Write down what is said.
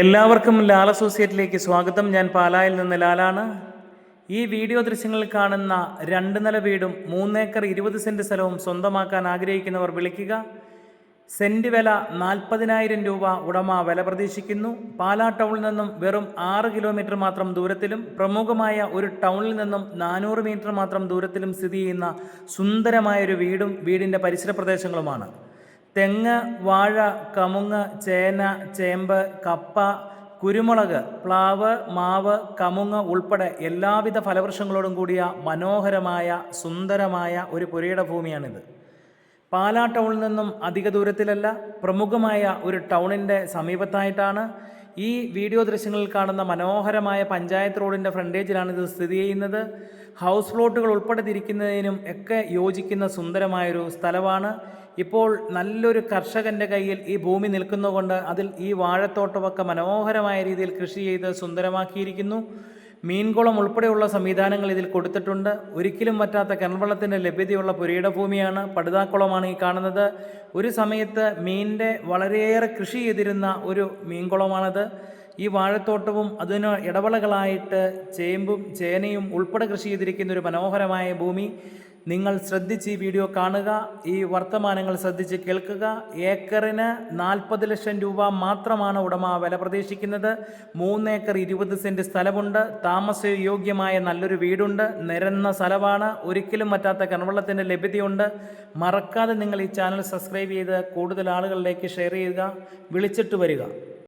എല്ലാവർക്കും ലാൽ അസോസിയേറ്റിലേക്ക് സ്വാഗതം. ഞാൻ പാലായിൽ നിന്ന് ലാലാണ്. ഈ വീഡിയോ ദൃശ്യങ്ങളിൽ കാണുന്ന രണ്ട് നില വീടും മൂന്നേക്കർ ഇരുപത് സെന്റ് സ്ഥലവും സ്വന്തമാക്കാൻ ആഗ്രഹിക്കുന്നവർ വിളിക്കുക. സെന്റ് വില നാൽപ്പതിനായിരം രൂപ ഉടമ വില പ്രതീക്ഷിക്കുന്നു. പാലാ ടൗണിൽ നിന്നും വെറും ആറ് കിലോമീറ്റർ മാത്രം ദൂരത്തിലും പ്രമുഖമായ ഒരു ടൗണിൽ നിന്നും നാനൂറ് മീറ്റർ മാത്രം ദൂരത്തിലും സ്ഥിതി ചെയ്യുന്ന സുന്ദരമായൊരു വീടും വീടിന്റെ പരിസര പ്രദേശങ്ങളുമാണ്. തെങ്ങ് വാഴ കമുങ്ങ് ചേന ചേമ്പ് കപ്പ കുരുമുളക് പ്ലാവ് മാവ് കമുങ്ങ് ഉൾപ്പെടെ എല്ലാവിധ ഫലവൃക്ഷങ്ങളോടും കൂടിയ മനോഹരമായ സുന്ദരമായ ഒരു പുരയിട ഭൂമിയാണിത് പാലാ ടൗണിൽ നിന്നും അധിക ദൂരത്തിലല്ല പ്രമുഖമായ ഒരു ടൗണിന്റെ സമീപത്തായിട്ടാണ് ഈ വീഡിയോ ദൃശ്യങ്ങളിൽ കാണുന്ന മനോഹരമായ പഞ്ചായത്ത് റോഡിന്റെ ഫ്രണ്ടേജിലാണ് ഇത് സ്ഥിതി ചെയ്യുന്നത്. ഹൗസ് പ്ലോട്ടുകൾ തിരിക്കുന്നതിനും ഒക്കെ യോജിക്കുന്ന സുന്ദരമായൊരു സ്ഥലമാണ്. ഇപ്പോൾ നല്ലൊരു കർഷകന്റെ കയ്യിൽ ഈ ഭൂമി നിൽക്കുന്നതുകൊണ്ട് അതിൽ ഈ വാഴത്തോട്ടമൊക്കെ മനോഹരമായ രീതിയിൽ കൃഷി ചെയ്ത് സുന്ദരമാക്കിയിരിക്കുന്നു. മീൻകുളം ഉൾപ്പെടെയുള്ള സംവിധാനങ്ങൾ ഇതിൽ കൊടുത്തിട്ടുണ്ട്. ഒരിക്കലും പറ്റാത്ത കിണർവെള്ളത്തിന്റെ ലഭ്യതയുള്ള പുരയിടഭൂമിയാണ് പടുതാക്കുളമാണ് ഈ കാണുന്നത്. ഒരു സമയത്ത് മീനിന്റെ വളരെയേറെ കൃഷി ചെയ്തിരുന്ന ഒരു മീൻകുളമാണത്. ഈ വാഴത്തോട്ടവും അതിന് ഇടവളകളായിട്ട് ചേമ്പും ചേനയും ഉൾപ്പെടെ കൃഷി ചെയ്തിരിക്കുന്ന ഒരു മനോഹരമായ ഭൂമി. നിങ്ങൾ ശ്രദ്ധിച്ച് ഈ വീഡിയോ കാണുക ഈ വർത്തമാനങ്ങൾ ശ്രദ്ധിച്ച് കേൾക്കുക. ഏക്കറിന് നാൽപ്പത് ലക്ഷം രൂപ മാത്രമാണ് ഉടമ വില പ്രതീക്ഷിക്കുന്നത്. മൂന്നേക്കർ ഇരുപത് സെന്റ് സ്ഥലമുണ്ട്. താമസയോഗ്യമായ നല്ലൊരു വീടുണ്ട്. നിരന്ന സ്ഥലമാണ്. ഒരിക്കലും പറ്റാത്ത കിണവെള്ളത്തിന്റെ ലഭ്യതയുണ്ട്. മറക്കാതെ നിങ്ങൾ ഈ ചാനൽ സബ്സ്ക്രൈബ് ചെയ്ത് കൂടുതൽ ആളുകളിലേക്ക് ഷെയർ ചെയ്യുക. വിളിച്ചിട്ട് വരിക.